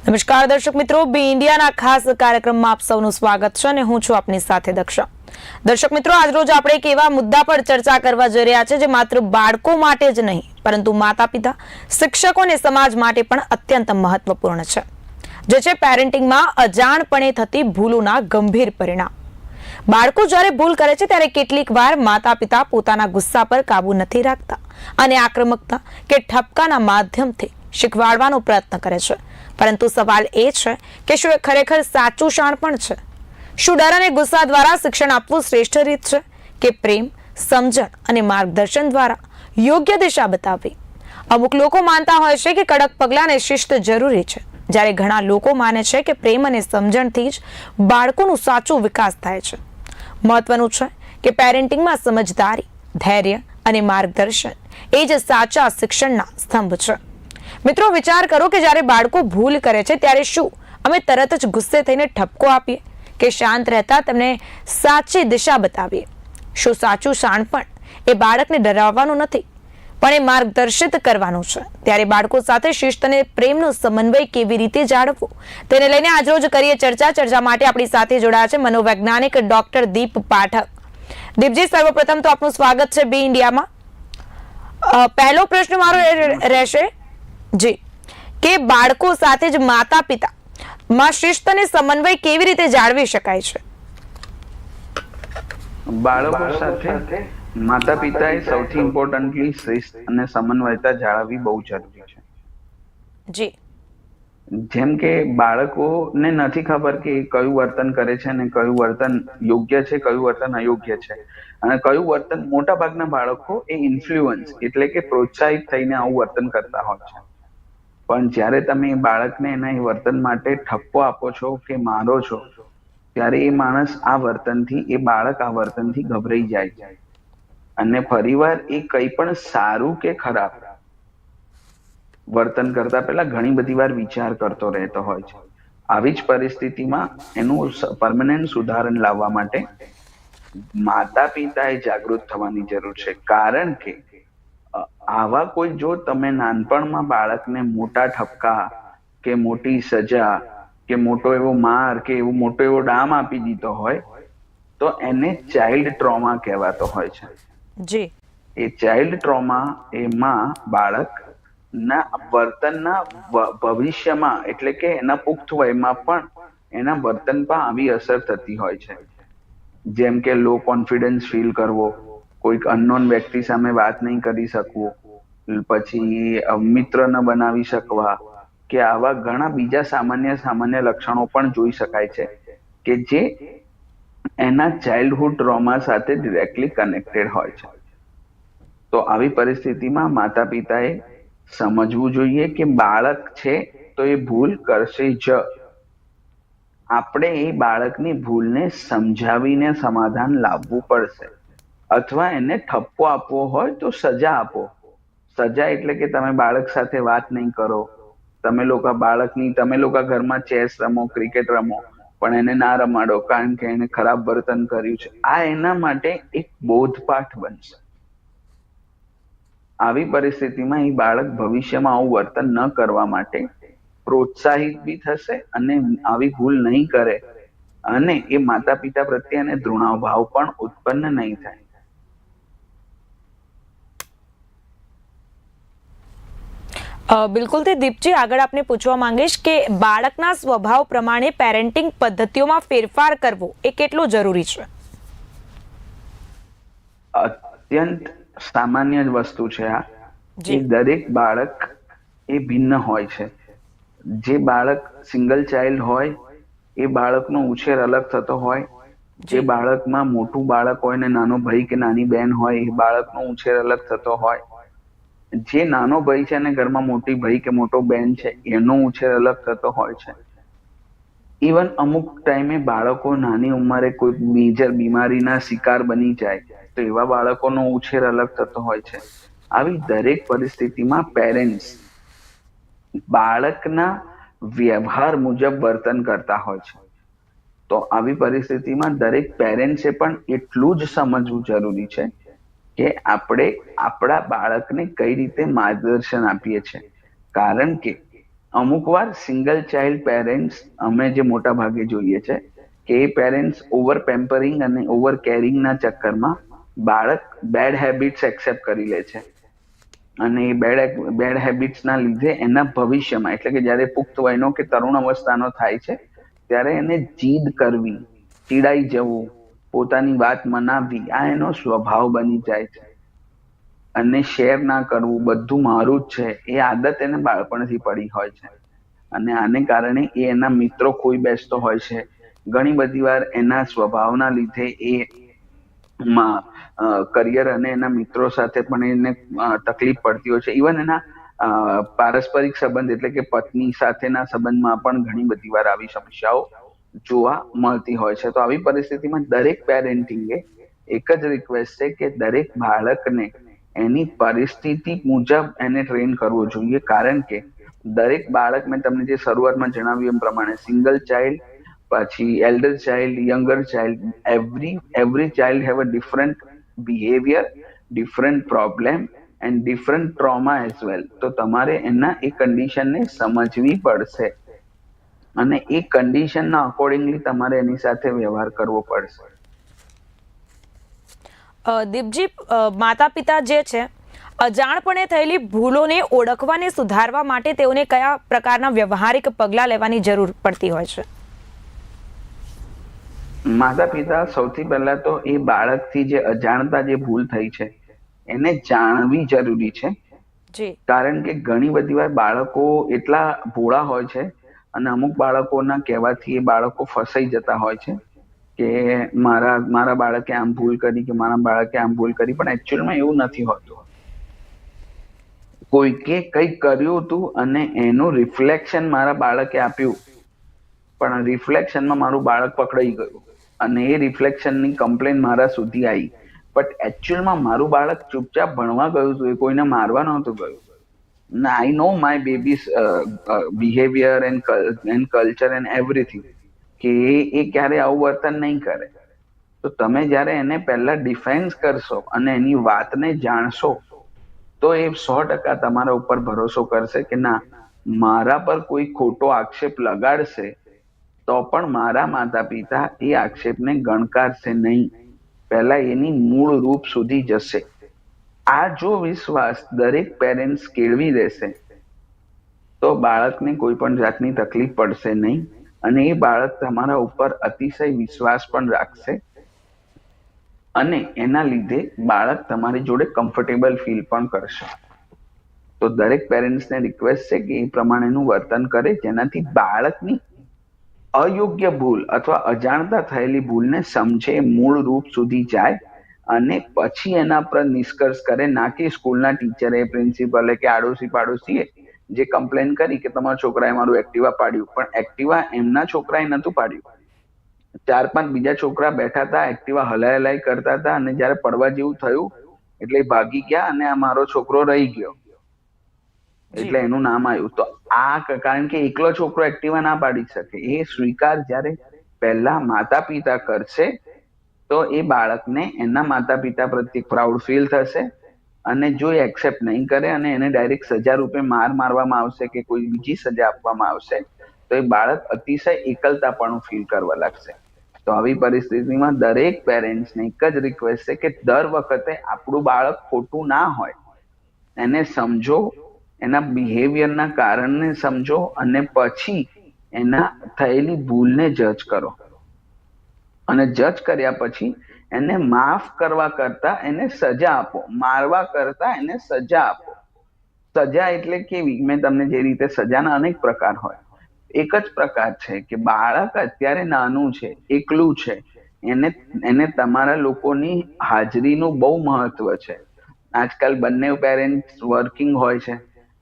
નમસ્કાર દર્શક મિત્રો બી ઇન્ડિયાના ખાસ કાર્યક્રમમાં આપ સૌનું સ્વાગત છે અને હું છું આપની સાથે દક્ષા. દર્શક મિત્રો, આજરોજ આપણે એક એવા મુદ્દા પર ચર્ચા કરવા જઈ રહ્યા છે જે માત્ર બાળકો માટે જ નહીં, પરંતુ માતા પિતા શિક્ષકો અને સમાજ માટે પણ અત્યંત મહત્વપૂર્ણ છે. જે છે પેરેન્ટિંગમાં અજાણપણે થતી ભૂલોના ગંભીર પરિણામ. બાળકો જ્યારે ભૂલ કરે છે ત્યારે કેટલીક વાર માતા પિતા પોતાના ગુસ્સા પર કાબુ નથી રાખતા અને આક્રમકતા કે ઠપકાના માધ્યમથી શીખવાડવાનો પ્રયત્ન કરે છે. પરંતુ સવાલ એ છે કે શું એ ખરેખર સાચું શાણપણ છે? શું ડર અને ગુસ્સા દ્વારા શિક્ષણ આપવું શ્રેષ્ઠ રીત છે? કે પ્રેમ, સમજણ અને માર્ગદર્શન દ્વારા યોગ્ય દિશા બતાવવી? અમુક લોકો માનતા હોય છે કે કડક પગલાં અને શિસ્ત જરૂરી છે. જ્યારે ઘણા લોકો માને છે કે પ્રેમ અને સમજણથી જ બાળકોનું સાચો વિકાસ થાય છે. મહત્વનું છે કે પેરેન્ટિંગમાં સમજદારી, ધૈર્ય અને માર્ગદર્શન એ જ સાચા શિક્ષણના સ્તંભ છે. મિત્રો, વિચાર કરો કે જ્યારે બાળકો ભૂલ કરે છે, ત્યારે શું? અમે તરત જ ગુસ્સે થઈને ઠપકો આપીએ કે શાંત રહેતા તેમને સાચી દિશા બતાવીએ. શું સાચું શાણપણ એ બાળકને ડરાવવાનું નથી, પણ એ માર્ગદર્શિત કરવાનું છે. ત્યારે બાળકો સાથે શિસ્ત અને પ્રેમનો સમન્વય કેવી રીતે જાળવવો, તેને લઈને આજરોજ કરીએ ચર્ચા. ચર્ચા માટે આપણી સાથે જોડાયા છે મનોવૈજ્ઞાનિક ડોક્ટર દીપ પાઠક. દીપજી, સર્વપ્રથમ તો આપનું સ્વાગત છે બી ઇન્ડિયામાં. પહેલો પ્રશ્ન મારો રહેશે. જી. કે બાળકો સાથે જ માતા પિતા માં શિસ્ત અને સમન્વય કેવી રીતે જાળવી શકાય છે? બાળકો સાથે માતા પિતાએ સૌથી ઇમ્પોર્ટન્ટલી શિસ્ત અને સમન્વયતા જાળવવી બહુ જરૂરી છે. જી. જેમ કે બાળકોને નથી ખબર કે કયું વર્તન કરે છે અને કયું વર્તન યોગ્ય છે કયું વર્તન અયોગ્ય છે. અને કયું વર્તન મોટા ભાગના બાળકો એ ઇન્ફ્લુઅન્સ એટલે કે પ્રોત્સાહિત થઈને આવું વર્તન કરતા હોય છે. પણ જ્યારે તમે બાળકને એના વર્તન માટે ઠપકો આપો છો કે મારો છો, ત્યારે એ માણસ આ વર્તનથી, એ બાળક આ વર્તનથી ગભરાઈ જાય અને ફરીવાર એ કંઈ પણ સારું કે ખરાબ વર્તન કરતા પહેલા ઘણી બધી વાર વિચાર કરતો રહેતો હોય છે. આવી જ પરિસ્થિતિમાં એનું પરમનન્ટ સુધારણ લાવવા માટે માતા પિતાએ જાગૃત થવાની જરૂર છે. કારણ કે આવા કોઈ જો તમે નાનપણમાં બાળકને મોટા ઠપકા કે મોટી સજા કે મોટો એવો માર કે એવો મોટો એવો ડામ આપી દીધો હોય તો એને ચાઇલ્ડ ટ્રોમા કહેવાતો હોય છે. જી. એ ચાઇલ્ડ ટ્રોમા એમાં બાળક ના વર્તનના ભવિષ્યમાં એટલે કે એના પુખ્ત વયમાં પણ એના વર્તન પર આવી અસર થતી હોય છે. જેમ કે લો કોન્ફિડન્સ ફીલ કરવો કોઈક અનનોન વ્યક્તિ સામે વાત નહીં કરી શકવું પછી મિત્ર ન બનાવી શકવા કે આવા ઘણા બીજા સામાન્ય સામાન્ય લક્ષણો પણ જોઈ શકાય છે કે જે એના ચાઇલ્ડહુડ ટ્રોમા સાથે ડિરેક્ટલી કનેક્ટેડ હોય છે. તો આવી પરિસ્થિતિમાં માતા પિતાએ સમજવું જોઈએ કે બાળક છે તો એ ભૂલ કરશે જ. આપણે એ બાળકની ભૂલને સમજાવીને સમાધાન લાવવું પડશે. અથવા એને ઠપકો આપવો હોય તો સજા આપો. સજા એટલે કે તમે બાળક સાથે વાત નહીં કરો. તમે લોકો બાળકની, તમે લોકો ઘરમાં ચેસ રમો, ક્રિકેટ રમો, પણ એને ના રમાડો, કારણ કે એને ખરાબ વર્તન કર્યું છે. આ એના માટે એક બોધપાઠ બનશે. આવી પરિસ્થિતિમાં એ બાળક ભવિષ્યમાં આવું વર્તન ન કરવા માટે પ્રોત્સાહિત બી થશે અને આવી ભૂલ નહીં કરે. અને એ માતા પિતા પ્રત્યે એને ધૃણાભાવ પણ ઉત્પન્ન નહીં થાય અ, બિલકુલ તે દીપજી આગળ આપને પૂછવા માંગીશ કે બાળકના સ્વભાવ પ્રમાણે પેરેન્ટિંગ પદ્ધતિઓમાં ફેરફાર કરવો એ કેટલો જરૂરી છે? અત્યંત સામાન્ય વસ્તુ છે આ જે. દરેક બાળક એ ભિન્ન હોય છે. જે બાળક સિંગલ ચાઇલ્ડ હોય એ બાળકનો ઉછેર અલગ થતો હોય. જે. બાળકમાં મોટું બાળક હોય ને નાનો ભાઈ કે નાની બેન હોય એ બાળકનો ઉછેર અલગ થતો હોય. જે નાનો ભાઈ છે અને ઘરમાં મોટી ભાઈ કે મોટો બેન છે, એનો ઉછેર અલગ થતો હોય છે. ઇવન અમુક ટાઈમે બાળકો નાની ઉંમરે કોઈ મેજર બીમારીના શિકાર બની જાય, તો એવા બાળકોનો ઉછેર અલગ થતો હોય છે. આવી દરેક પરિસ્થિતિમાં પેરેન્ટ્સ બાળકના વ્યવહાર મુજબ વર્તન કરતા હોય છે. તો આવી પરિસ્થિતિમાં દરેક પેરેન્ટ્સે પણ એટલું જ સમજવું જરૂરી છે કે આપણે આપણા બાળકને કઈ રીતે માર્ગદર્શન આપીએ છીએ. કારણ કે અમુક વાર સિંગલ ચાઇલ્ડ પેરેન્ટ્સ અમે જે મોટા ભાગે જોઈએ છે કે એ પેરેન્ટ્સ ઓવર પેમ્પરિંગ અને ઓવર કેરિંગના ચક્કરમાં બાળક બેડ હેબિટ્સ એક્સેપ્ટ કરી લે છે. અને એ બેડ બેડ હેબિટ્સના લીધે એના ભવિષ્યમાં, એટલે કે જ્યારે પુખ્ત વયનો કે તરુણ અવસ્થાનો થાય છે, ત્યારે એને જીદ કરવી, ચીડાઈ જવું પોતાની વાત મનાવી. આ એનો સ્વભાવ બની જાય છે. અને શેર ના કરવું બધું મારું જ છે. એ આદત એને બાળપણથી પડી હોય છે. અને આને કારણે એ એના મિત્રો ખોઈ બેસતો હોય છે. ઘણી બધી વાર એના સ્વભાવના લીધે એ કરિયર અને એના મિત્રો સાથે પણ એને તકલીફ પડતી હોય છે. ઇવન એના પારસ્પરિક સંબંધ એટલે કે પત્ની સાથેના સંબંધમાં પણ ઘણી બધી વાર આવી સમસ્યાઓ જોવા મળતી હોય છે. તો આવી પરિસ્થિતિમાં દરેક પેરેન્ટિંગે એક જ રિક્વેસ્ટ છે કે દરેક બાળકને એની પરિસ્થિતિ મુજબ એને ટ્રેન કરવો જોઈએ. કારણ કે દરેક બાળક મેં તમને જે શરૂઆતમાં જણાવ્યું એમ પ્રમાણે સિંગલ ચાઇલ્ડ પછી elder child younger child every every child have a different behaviour different problem and different trauma as well તો તમારે એના એ કન્ડિશનને સમજવી પડશે. અને એ કન્ડિશનના અકોર્ડિંગલી તમારે એની સાથે વ્યવહાર કરવો પડશે. દીપજી માતા પિતા જે છે અજાણપણે થયેલી ભૂલોને ઓળખવાને સુધારવા માટે તેઓને કયા પ્રકારના વ્યવહારિક પગલાં લેવાની જરૂર પડતી હોય છે? માતા પિતા સૌથી પહેલા તો એ બાળકથી જે અજાણતા જે ભૂલ થઈ છે એને જાણવી જરૂરી છે. કારણ કે ઘણી બધી વાર બાળકો એટલા ભોળા હોય છે અને અમુક બાળકોના કહેવાથી એ બાળકો ફસાઈ જતા હોય છે કે મારા મારા બાળકે આમ ભૂલ કરી કે મારા બાળકે આમ ભૂલ કરી, પણ એકચ્યુઅલમાં એવું નથી હોતું. કોઈકે કંઈક કર્યું હતું અને એનું રિફ્લેક્શન મારા બાળકે આપ્યું. પણ રિફ્લેક્શનમાં મારું બાળક પકડાઈ ગયું અને એ રિફ્લેક્શનની કમ્પ્લેન મારા સુધી આવી. બટ એકચ્યુઅલમાં મારું બાળક ચૂપચાપ ભણવા ગયું હતું, એ કોઈને મારવા નહોતું ગયું. I baby's uh, uh, behaviour and, and culture and everything કે એ ક્યારે આવું વર્તન નહીં કરે. તો તમે જ્યારે એને પહેલા ડિફેન્સ કરશો અને એની વાતને જાણશો તો એ સો ટકા તમારા ઉપર ભરોસો કરશે કે ના મારા પર કોઈ ખોટો આક્ષેપ લગાડશે તો પણ મારા માતા પિતા એ આક્ષેપને ગણકારશે નહીં. પહેલા એની મૂળ રૂપ સુધી જશે. આ જો વિશ્વાસ દરેક પેરેન્ટ્સ કેળવી દેશે, તો બાળકને કોઈ પણ જાતની તકલીફ પડશે નહીં. અને એ બાળક તમારા ઉપર અતિશય વિશ્વાસ પણ રાખશે. અને એના લીધે બાળક તમારી જોડે કમ્ફર્ટેબલ ફીલ પણ કરશે. તો દરેક પેરેન્ટ્સને રિક્વેસ્ટ છે કે એ પ્રમાણેનું વર્તન કરે, જેનાથી બાળકની અયોગ્ય ભૂલ અથવા અજાણતા થયેલી ભૂલને સમજે, મૂળ રૂપ સુધી જાય અને પછી એના પર નિષ્કર્ષ કરે ના કે સ્કૂલના ટીચરે પ્રિન્સિપલે કે આડોશી પાડોશીએ જે કમ્પ્લેન કરી કે તમારા છોકરાએ મારું એક્ટિવા પાડ્યું. પણ એક્ટિવા એમના છોકરાએ નતું પાડ્યું. ચાર પાંચ બીજા છોકરા બેઠા હતા એક્ટિવા હલાય હલાય કરતા હતા અને જ્યારે પડવા જેવું થયું એટલે ભાગી ગયા અને આ મારો છોકરો રહી ગયો. એટલે એનું નામ આવ્યું. તો આ કારણ કે એકલો છોકરો એક્ટિવા ના પાડી શકે. એ સ્વીકાર જ્યારે પહેલા માતા પિતા કરશે તો એ બાળકને એના માતા પિતા પ્રત્યે પ્રાઉડ ફીલ થશે અને જો એ એક્સેપ્ટ નહીં કરે અને એને ડાયરેક્ટ સજા રૂપે માર મારવામાં આવશે કે કોઈ બીજી સજા આપવામાં આવશે, તો એ બાળક અતિશય એકલતાપણું ફીલ કરવા લાગશે. તો આવી પરિસ્થિતિમાં દરેક પેરેન્ટ્સને એક જ રિક્વેસ્ટ છે કે દર વખતે આપણું બાળક ખોટું ના હોય. એને સમજો, એના બિહેવિયરના કારણને સમજો અને પછી એના થયેલી ભૂલને જજ કરો. અને જજ કર્યા પછી એને માફ કરવા કરતા એને સજા આપો. મારવા કરતા એને સજા આપો. સજા એટલે કેવી? મેં તમને જે રીતે સજાના અનેક પ્રકાર હોય. એક જ પ્રકાર છે કે બાળક અત્યારે નાનું છે, એકલું છે. એને એને તમારા લોકોની હાજરીનું બહુ મહત્વ છે. આજકાલ બંને પેરેન્ટ્સ વર્કિંગ હોય છે.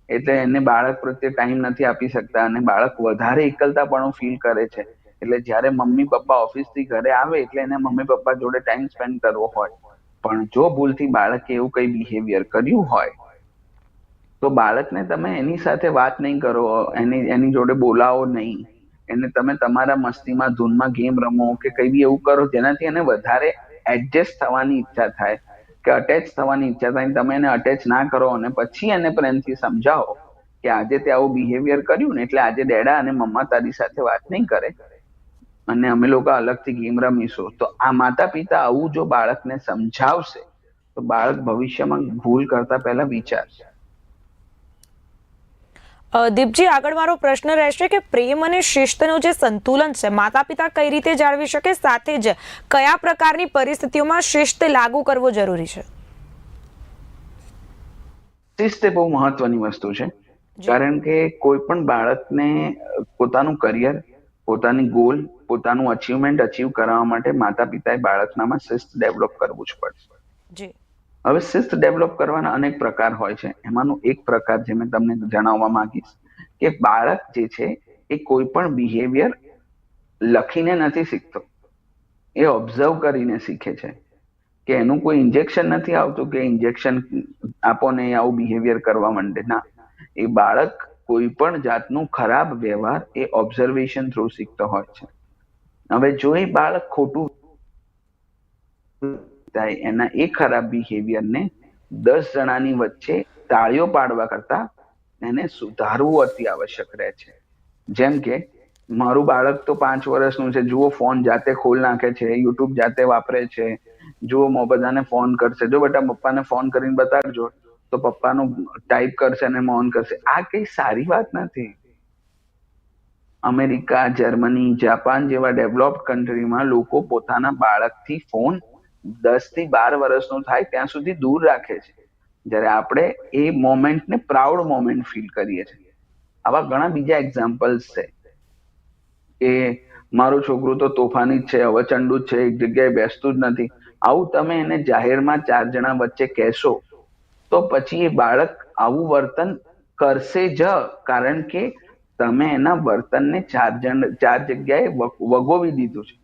એટલે એને બાળક પ્રત્યે ટાઈમ નથી આપી શકતા અને બાળક વધારે એકલતાપણું ફીલ કરે છે. એટલે જ્યારે મમ્મી પપ્પા ઓફિસથી ઘરે આવે એટલે એને મમ્મી પપ્પા જોડે ટાઈમ સ્પેન્ડ કરવો હોય. પણ જો ભૂલથી બાળકે એવું કઈ બિહેવિયર કર્યું હોય, તો બાળકને તમે એની સાથે વાત નહીં કરો, એની એની જોડે બોલાવો નહીં. એને તમે તમારા મસ્તીમાં, ધૂનમાં ગેમ રમો કે કઈ બી એવું કરો, જેનાથી એને વધારે એડજસ્ટ થવાની ઈચ્છા થાય કે અટેચ થવાની ઈચ્છા થાય. તમે એને અટેચ ના કરો અને પછી એને પ્રેમથી સમજાવો કે આજે તે આવું બિહેવિયર કર્યું ને એટલે આજે ડેડા અને મમ્મા તારી સાથે વાત નહીં કરે. અને અમે લોકો અલગથી ગેમ રમીશું. તો આ માતા પિતા આવું જો બાળકને સમજાવશે તો બાળક ભવિષ્યમાં ભૂલ કરતા પહેલા વિચારશે. દીપજી આગળ મારો પ્રશ્ન રહેશે કે પ્રેમ અને શિસ્તનું જે સંતુલન છે માતા પિતા કઈ રીતે જાળવી શકે? સાથે જ કયા પ્રકારની પરિસ્થિતિઓમાં શિસ્ત લાગુ કરવો જરૂરી છે? શિસ્ત બહુ મહત્વની વસ્તુ છે. કારણ કે કોઈ પણ બાળકને પોતાનું કરિયર પોતાની ગોલ પોતાનું અચીવમેન્ટ અચીવ કરવા માટે માતા પિતાએ બાળકનામાં શિસ્ત ડેવલપ કરવું જ પડશે. હવે શિસ્ત ડેવલપ કરવાના અનેક પ્રકાર હોય છે. એમાંનો એક પ્રકાર જે મેં તમને જણાવવા માંગીશ કે બાળક જે છે એ કોઈ પણ બિહેવિયર લખીને નથી શીખતો. એ ઓબ્ઝર્વ કરીને શીખે છે કે એનું કોઈ ઇન્જેક્શન નથી આવતું કે ઇન્જેક્શન આપો ને આવું બિહેવિયર કરવા માંડે. ના. એ બાળક કોઈ પણ જાતનું ખરાબ વ્યવહાર એ ઓબ્ઝર્વેશન થ્રુ શીખતો હોય છે. હવે જો એ બાળક ખોટું થાય, એના એ ખરાબ બિહેવિયરને દસ જણાની વચ્ચે તાળીઓ પાડવા કરતા એને સુધારવું અતિ આવશ્યક રહે છે. જેમ કે, મારું બાળક તો પાંચ વર્ષનું છે, જુઓ ફોન જાતે ખોલ નાખે છે યુટ્યુબ જાતે વાપરે છે, જુઓ બધાને ફોન કરશે, જો બેટા પપ્પાને ફોન કરીને બતાડજો તો પપ્પાનું ટાઈપ કરશે અને મૌન કરશે. આ કઈ સારી વાત નથી. અમેરિકા, જર્મની, જાપાન જેવા ડેવલપ્ડ કન્ટ્રીમાં લોકો પોતાના બાળકથી ફોન દસથી બાર વર્ષનો થાય ત્યાં સુધી દૂર રાખે છે. જ્યારે આપણે એ મોમેન્ટને પ્રાઉડ મોમેન્ટ ફીલ કરીએ છીએ. આવા ઘણા બીજા એક્ઝામ્પલ્સ છે. કે મારું છોકરું તો તોફાની જ છે અવચંડુ જ છે, એક જગ્યાએ બેસતું જ નથી. આવું તમે એને જાહેરમાં ચાર જણા વચ્ચે કહેશો તો પછી એ બાળક આવું વર્તન કરશે જ, કારણ કે તમે એના વર્તનને ચાર જણ, ચાર જગ્યાએ વગોવી દીધું છે.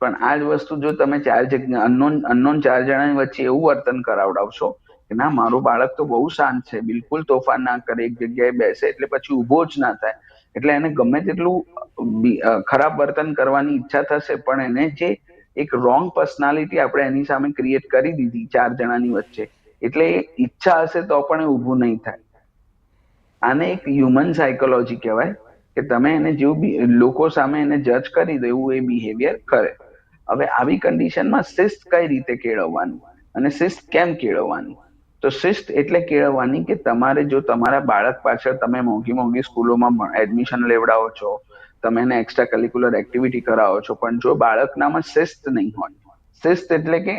પણ આ જ વસ્તુ જો તમે ચાર જગ્યા, અનનોન અનનોન ચાર જણાની વચ્ચે એવું વર્તન કરાવડાવશો કે ના, મારું બાળક તો બહુ શાંત છે, બિલકુલ તોફાન ના કરે, એક જગ્યાએ બેસે, એટલે પછી ઊભો જ ના થાય. એટલે એને ગમે તેટલું ખરાબ વર્તન કરવાની ઈચ્છા થશે, પણ એને જે એક રોંગ પર્સનાલિટી આપણે એની સામે ક્રિએટ કરી દીધી ચાર જણાની વચ્ચે એટલે ઈચ્છા હશે તો પણ એ ઊભું નહીં થાય. આને એક હ્યુમન સાયકોલોજી કહેવાય કે તમે એને જેવું લોકો સામે એને જજ કરી દો એવું એ બિહેવિયર કરે. હવે આવી કન્ડિશનમાં શિસ્ત કઈ રીતે કેળવવાનું અને શિસ્ત કેમ કેળવવાનું? તો શિસ્ત એટલે કેળવવાની કે તમારે જો તમારા બાળક પાછળ તમે મોંઘી મોંઘી સ્કૂલોમાં એડમિશન લેવડાવો છો, તમે એને એક્સ્ટ્રા કરિક્યુલર એક્ટિવિટી કરાવો છો, પણ જો બાળકનામાં શિસ્ત નહીં હોય શિસ્ત એટલે કે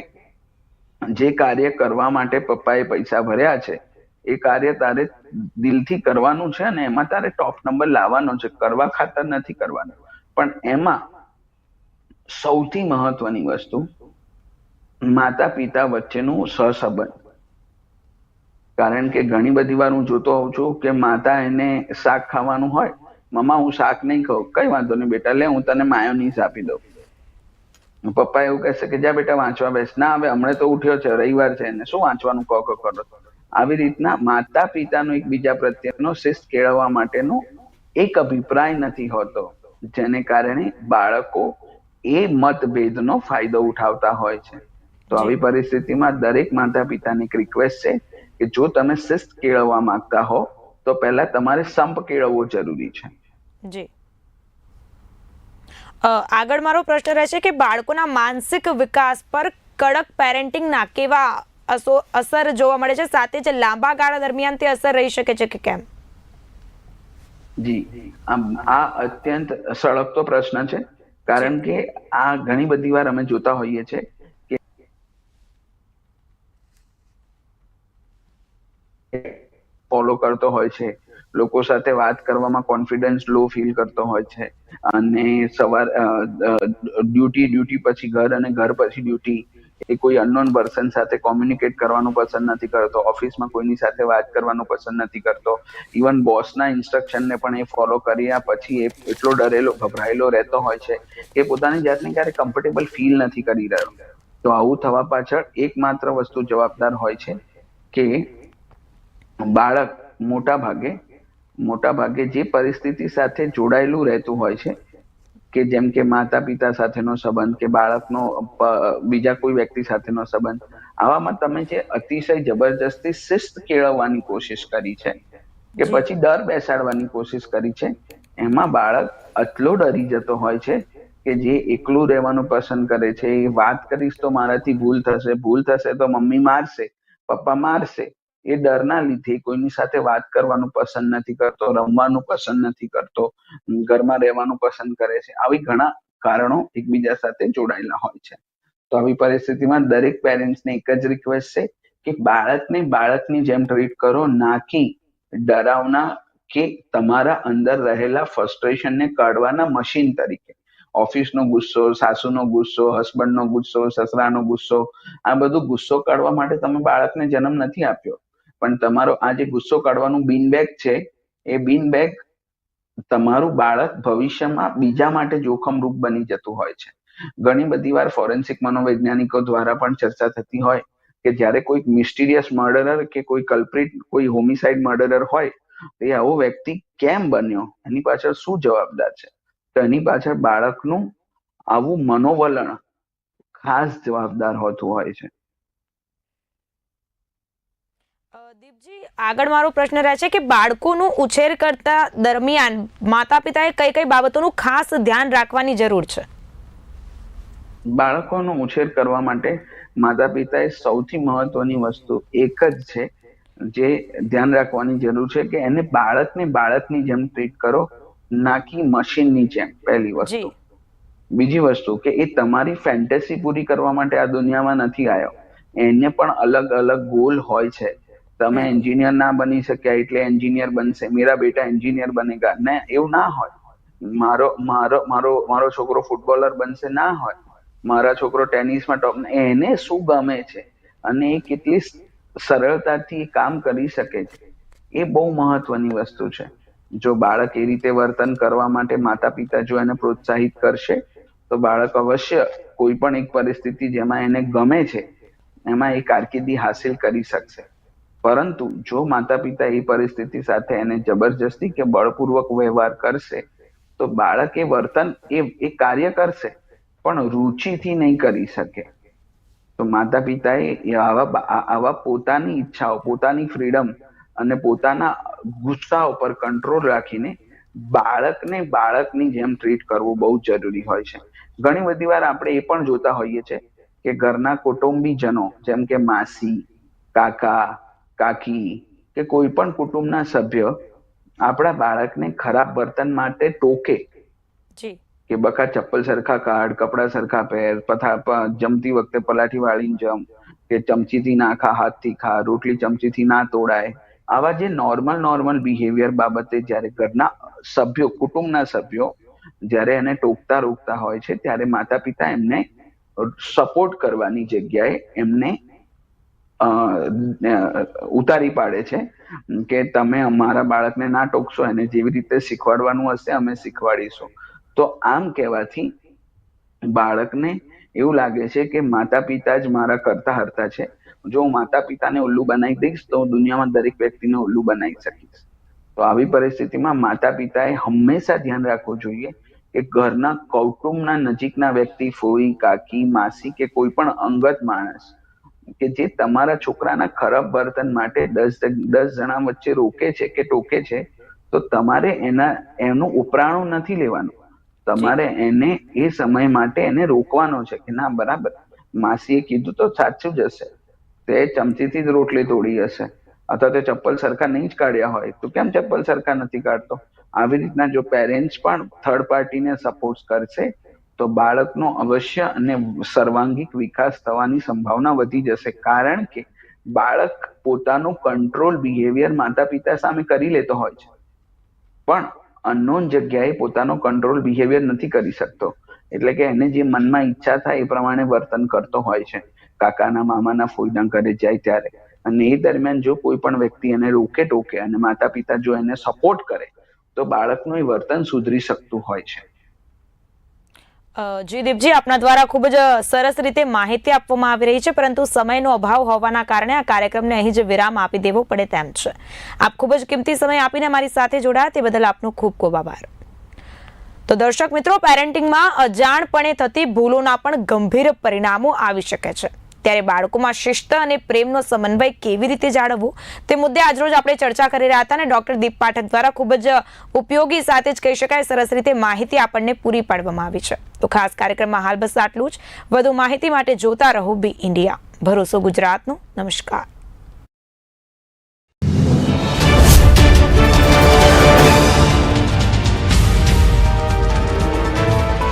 જે કાર્ય કરવા માટે પપ્પાએ પૈસા ભર્યા છે, એ કાર્ય તારે દિલથી કરવાનું છે અને એમાં તારે ટોપ નંબર લાવવાનો છે. કરવા ખાતર નથી કરવાનું. પણ એમાં સૌથી મહત્વની વસ્તુ માતા પિતા વચ્ચેનું સહસંબંધ. કારણ કે ઘણી બધી વાર હું જોતો હોઉં છું કે માતા એને શાક ખાવાનું હોય, મમ્મા, હું શાક નહીં ખાઉં. કઈ વાંધો નહીં બેટા, લે, હું તને માયોનીઝ આપી દઉં. પપ્પા એવું કહેશે કે જા બેટા વાંચવા બેસ. ના હવે હમણાં તો ઉઠ્યો છે રવિવાર છે એને. શું વાંચવાનું કહો કરો આવી રીતના માતા પિતાનો એકબીજા પ્રત્યેનો શિસ્ત કેળવવા માટેનો એક અભિપ્રાય નથી હોતો જેને કારણે બાળકો એ મતભેદનો ફાયદો ઉઠાવતા હોય છે. તો આવી પરિસ્થિતિમાં દરેક માતા પિતાની એક રિક્વેસ્ટ છે કે જો તમે શિસ્ત કેળવવા માંગતા હો તો પહેલા તમારે સંપ કેળવવો જરૂરી છે. જી. આગળ મારો પ્રશ્ન રહેશે કે બાળકોના માનસિક વિકાસ પર કડક પેરેન્ટિંગના કેવા અસો, અસર જોવા મળે છે? સાથે જ લાંબા ગાળા દરમિયાન તે અસર રહી શકે છે કે કેમ? જી. આમ, આ અત્યંત સળગતો પ્રશ્ન છે. કારણ કે આ ઘણી બધી વાર અમે જોતા હોઈએ છીએ ફોલો કરતો હોય છે. લોકો સાથે વાત કરવામાં કોન્ફિડન્સ લો ફીલ કરતો હોય છે. અને સવાર ડ્યુટી ડ્યુટી પછી ઘર અને ઘર પછી ડ્યુટી એ કોઈ અનનોન પર્સન સાથે કોમ્યુનિકેટ કરવાનું પસંદ નથી કરતો. ઓફિસમાં કોઈની સાથે વાત કરવાનું પસંદ નથી કરતો. ઇવન બોસના ઇન્સ્ટ્રક્શનને પણ એ ફોલો કર્યા પછી એ એટલો ડરેલો, ગભરાયેલો રહેતો હોય છે કે પોતાની જાતને ક્યારે કમ્ફર્ટેબલ ફીલ નથી કરી રહ્યો. તો આવું થવા પાછળ એકમાત્ર વસ્તુ જવાબદાર હોય છે કે બાળક મોટા ભાગે મોટા ભાગે જે પરિસ્થિતિ સાથે જોડાયેલું રહેતું હોય છે કે જેમ કે માતા પિતા સાથેનો સંબંધ કે બાળકનો બીજા કોઈ વ્યક્તિ સાથેનો સંબંધ આવામાં તમે જે અતિશય જબરજસ્તી શિસ્ત કેળવવાની કોશિશ કરી છે કે પછી ડર બેસાડવાની કોશિશ કરી છે એમાં બાળક આટલો ડરી જતો હોય છે કે જે એકલું રહેવાનું પસંદ કરે છે એ વાત કરીશ તો મારાથી ભૂલ થશે ભૂલ થશે તો મમ્મી મારશે પપ્પા મારશે એ ડરના લીધે કોઈની સાથે વાત કરવાનું પસંદ નથી કરતો, રમવાનું પસંદ નથી કરતો, ઘરમાં રહેવાનું પસંદ કરે છે. આવી ઘણા કારણો એકબીજા સાથે જોડાયેલા હોય છે. તો આવી પરિસ્થિતિમાં દરેક પેરેન્ટ્સને એક જ રિક્વેસ્ટ છે કે બાળકને બાળકની જેમ ટ્રીટ કરો, ના કે ડરાવના કે તમારા અંદર રહેલા ફ્રસ્ટ્રેશનને કાઢવાના મશીન તરીકે. ઓફિસનો ગુસ્સો, સાસુનો ગુસ્સો હસબન્ડનો ગુસ્સો, સસરાનો ગુસ્સો, આ બધું ગુસ્સો કાઢવા માટે તમે બાળકને જન્મ નથી આપ્યો. પણ તમારો આ જે ગુસ્સો કાઢવાનું બિન બેગ છે, એ બિન બેગ તમારું બાળક ભવિષ્યમાં બીજા માટે જોખમરૂપ બની જતું હોય છે. ઘણી બધી વાર ફોરેન્સિક મનોવૈજ્ઞાનિકો દ્વારા પણ ચર્ચા થતી હોય કે જ્યારે કોઈ મિસ્ટીરિયસ મર્ડરર કે કોઈ કલ્પ્રિટ, કોઈ હોમિસાઇડ મર્ડરર હોય એ આવો વ્યક્તિ કેમ બન્યો? એની પાછળ શું જવાબદાર છે? તો એની પાછળ બાળકનું આવું મનોવલણ ખાસ જવાબદાર હોતું હોય છે અ, દીપજી આગળ મારો પ્રશ્ન રહે છે કે બાળકોનું ઉછેર કરતા દરમિયાન માતા પિતાએ કઈ કઈ બાબતોનું ખાસ ધ્યાન રાખવાની જરૂર છે? બાળકોનો ઉછેર કરવા માટે માતા પિતાએ સૌથી મહત્વની વસ્તુ એક જ છે જે ધ્યાન રાખવાની જરૂર છે કે એને બાળકને બાળકની જેમ ટ્રીટ કરો ના કે મશીનની જેમ પહેલી વસ્તુ. બીજી વસ્તુ કે એ તમારી ફેન્ટેસી પૂરી કરવા માટે આ દુનિયામાં નથી આવ્યો. એને પણ અલગ અલગ ગોલ હોય છે. તમે એન્જિનિયર ના બની શક્યા એટલે એન્જિનિયર બનશે. મેરા બેટા એન્જિનિયર બનેગા. ને એવું ના હોય. મારો મારો મારો મારો છોકરો ફૂટબોલર બનશે ના હોય. મારા છોકરો ટેનિસમાં ટોપ એને શું ગમે છે? અને એ કેટલી સરળતાથી કામ કરી શકે છે. એ બહુ મહત્વની વસ્તુ છે. જો બાળક એ રીતે વર્તન કરવા માટે માતા પિતા જો એને પ્રોત્સાહિત કરશે તો બાળક અવશ્ય કોઈ પણ એક પરિસ્થિતિ જેમાં એને ગમે છે એમાં એ કારકિર્દી હાસિલ કરી શકશે. પરંતુ જો માતા પિતા એ પરિસ્થિતિ સાથે એને જબરજસ્તી કે બળપૂર્વક વ્યવહાર કરશે, તો બાળક એ વર્તન એ એ કાર્ય કરશે, પણ રુચિથી નહીં કરી શકે. તો માતા પિતાએ આવા આવા પોતાની ઈચ્છાઓ, પોતાની ફ્રીડમ અને પોતાના ગુસ્સા ઉપર કંટ્રોલ રાખીને બાળકને બાળકની જેમ ટ્રીટ કરવું બહુ જરૂરી હોય છે. ઘણી બધી વાર આપણે એ પણ જોતા હોઈએ છીએ કે ઘરના કુટુંબીજનો, જેમ કે માસી, કાકા કાકી કે કોઈ પણ કુટુંબના સભ્ય આપણા બાળકને ખરાબ વર્તન માટે ટોકે. કે બકા ચપ્પલ સરખા કાઢ કપડા સરખા પહેર પથા જમતી વખતે પલાઠી વાળીને જમ કે ચમચીથી ના ખા હાથથી ખા રોટલી ચમચીથી ના તોડાય. આવા જે નોર્મલ નોર્મલ બિહેવિયર બાબતે જ્યારે ઘરના સભ્યો કુટુંબના સભ્યો જ્યારે એને ટોકતા રોકતા હોય છે ત્યારે માતા પિતા એમને સપોર્ટ કરવાની જગ્યાએ એમને ઉતારી પાડે છે કે તમે અમારા બાળકને ના ટોકશો, એને જેવી રીતે શીખવાડવાનું હશે અમે શીખવાડીશું. તો આમ કહેવાથી બાળકને એવું લાગે છે કે માતા પિતા જ મારા કરતા હરતા છે. જો હું માતા પિતાને ઉલ્લુ બનાવી દઈશ, તો દુનિયામાં દરેક વ્યક્તિને ઉલ્લુ બનાવી શકીશ. તો આવી પરિસ્થિતિમાં માતા પિતાએ હંમેશા ધ્યાન રાખવું જોઈએ કે ઘરના કૌટુંબના નજીકના વ્યક્તિ, ફોઈ, કાકી, માસી કે કોઈ પણ અંગત માણસ કે જે તમારા છોકરાના ખરાબ વર્તન માટે દસ દસ જણા વચ્ચે રોકે છે કે ટોકે છે તો તમારે એના એનું ઉપરાણું નથી લેવાનું. તમારે એને એ સમય માટે એને રોકવાનો છે કે ના બરાબર. માસીએ કીધું તો સાચું જ હશે. તે ચમચીથી જ રોટલી તોડી હશે. અથવા તો ચપ્પલ સરખા નહીં જ કાઢ્યા હોય તો કેમ ચપ્પલ સરખા નથી કાઢતો? આવી રીતના જો પેરેન્ટ્સ પણ થર્ડ પાર્ટીને સપોર્ટ કરશે તો બાળકનો અવશ્ય અને સર્વાંગીક વિકાસ થવાની સંભાવના વધી જશે. કારણ કે બાળક પોતાનું કંટ્રોલ બિહેવિયર માતા પિતા સામે કરી લેતો હોય છે. પણ અનનોન જગ્યાએ પોતાનો કંટ્રોલ બિહેવિયર નથી કરી શકતો. એટલે કે એને જે મનમાં ઈચ્છા થાય એ પ્રમાણે વર્તન કરતો હોય છે. કાકાના મામાના ફોઈના ઘરે જાય ત્યારે. અને એ દરમિયાન જો કોઈ પણ વ્યક્તિ એને રોકે ટોકે અને માતા પિતા જો એને સપોર્ટ કરે, તો બાળકનું એ વર્તન સુધરી શકતું હોય છે. જી દીપજી આપના દ્વારા ખૂબ જ સરસ રીતે માહિતી આપવામાં આવી રહી છે, પરંતુ સમયનો અભાવ હોવાના કારણે આ કાર્યક્રમને અહીં જ વિરામ આપી દેવો પડે તેમ છે. આપ ખૂબ જ કિંમતી સમય આપીને મારી સાથે જોડાયા, તે બદલ આપનો ખૂબ ખૂબ આભાર. તો દર્શક મિત્રો પેરેન્ટિંગમાં અજાણપણે થતી ભૂલોના પણ ગંભીર પરિણામો આવી શકે છે. ત્યારે બાળકોમાં શિસ્ત અને પ્રેમનો સમન્વય કેવી રીતે જાળવવો તે મુદ્દે આજરોજ આપણે ચર્ચા કરી રહ્યા હતા અને ડોક્ટર દીપ પાઠક દ્વારા ખૂબ જ ઉપયોગી સાથે જ કહી શકાય સરસ રીતે માહિતી આપણને પૂરી પાડવામાં આવી છે. તો ખાસ કાર્યક્રમમાં હાલ બસ આટલું જ. વધુ માહિતી માટે જોતા રહો બી ઇન્ડિયા. ભરોસો ગુજરાતનો. નમસ્કાર.